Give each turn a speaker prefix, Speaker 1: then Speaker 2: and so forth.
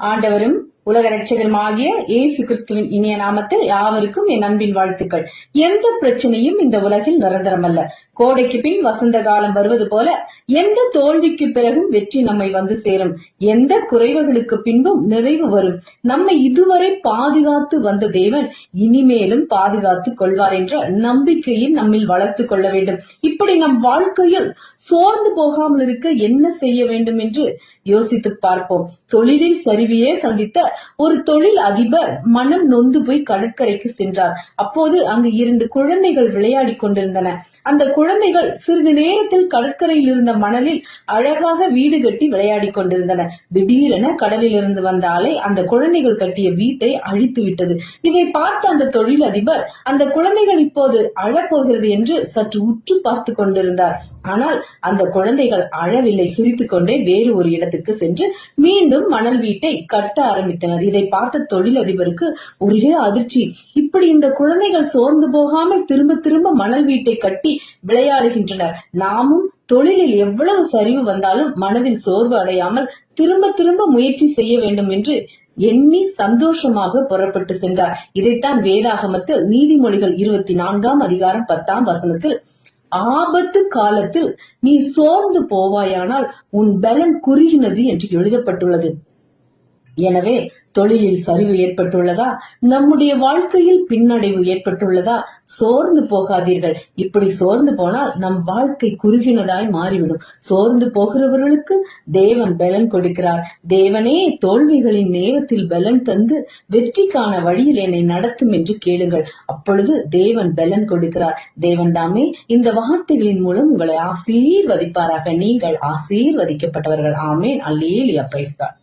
Speaker 1: ஆண்டவரும் உலக ரட்சகருமாகிய இயேசு கிறிஸ்துவின் இனிய நாமத்தில் யாவருக்கும் என் அன்பின் வாழ்த்துக்கள். எந்த பிரச்சனையும் இந்த உலகில் நிரந்தரம் அல்ல கோடைக்கு பின் வசந்த காலம் வருவது போல எந்த தோல்விக்கு பிறகும் வெற்றி நம்மை வந்து சேரும். எந்த குறைவுகளுக்கு பின்பும் நிறைவு வரும். நம்மை இதுவரை பாதுகாத்து வந்த தேவன் இனிமேலும் பாதுகாத்து கொள்வார் என்ற நம்பிக்கையை நம்மில் வளர்த்து கொள்ள வேண்டும். இப்படி நம் வாழ்க்கையில் சோர்ந்து போகாமல் இருக்க என்ன செய்ய வேண்டும் என்று யோசித்து பார்ப்போம். தொழிலில் சரிவையே சந்தித்த ஒரு தொழில் அதிபர் மனம் நொந்து போய் கடற்கரைக்கு சென்றார். அப்போது அங்கு இரண்டு குழந்தைகள் விளையாடி கொண்டிருந்தன. அந்த குழந்தைகள் சிறிது நேரத்தில் கடற்கரையில் இருந்த மணலில் அழகாக வீடு கட்டி விளையாடி கொண்டிருந்தன. திடீரென கடலில் இருந்து வந்த அலை அந்த குழந்தைகள் கட்டிய வீட்டை அழித்து விட்டது. இதை பார்த்த அந்த தொழிலதிபர் அந்த குழந்தைகள் இப்போது அழப்போகிறது என்று சற்று உற்று பார்த்து கொண்டிருந்தார். ஆனால் அந்த குழந்தைகள் அழவில்லை. சிரித்துக்கொண்டே வேறு ஒரு இடத்துக்கு சென்று மீண்டும் மணல் வீட்டை கட்ட ஆரம்பித்தனர் இதை பார்த்த தொழிலதிபருக்கு ஒரே அதிர்ச்சி. இப்படி இந்த குழந்தைகள் சோர்ந்து போகாமல் திரும்ப திரும்ப மணல் வீட்டை கட்டி விளையாடுகின்றனர். நாமும் தொழிலில் எவ்வளவு சரிவு வந்தாலும் மனதில் சோர்வு அடையாமல் திரும்ப திரும்ப முயற்சி செய்ய வேண்டும் என்று எண்ணி சந்தோஷமாக புறப்பட்டு சென்றார். இதைத்தான் வேதாகமத்தில் நீதிமொழிகள் இருபத்தி நான்காம் அதிகாரம் பத்தாம் வசனத்தில் ஆபத்து காலத்தில் நீ சோர்ந்து போவாயானால் உன் பலன் குறுகினது என்று எழுதப்பட்டுள்ளது. எனவே தொழிலில் சரிவு ஏற்பட்டுள்ளதா? நம்முடைய வாழ்க்கையில் பின்னடைவு ஏற்பட்டுள்ளதா? சோர்ந்து போகாதீர்கள். இப்படி சோர்ந்து போனால் நம் வாழ்க்கை குறுகினதாய் மாறிவிடும். சோர்ந்து போகிறவர்களுக்கு தேவன் பலன் கொடுக்கிறார். தேவனே தோல்விகளின் நேரத்தில் பலன் தந்து வெற்றிக்கான வழியில் என்னை நடத்தும் என்று கேளுங்கள். அப்பொழுது தேவன் பலன் கொடுக்கிறார். தேவன் தாமே இந்த வார்த்தைகளின் மூலம் உங்களை ஆசீர்வதிப்பாராக. நீங்கள் ஆசீர்வதிக்கப்பட்டவர்கள். ஆமேன். அல்லேலியா. பைஸ்தான்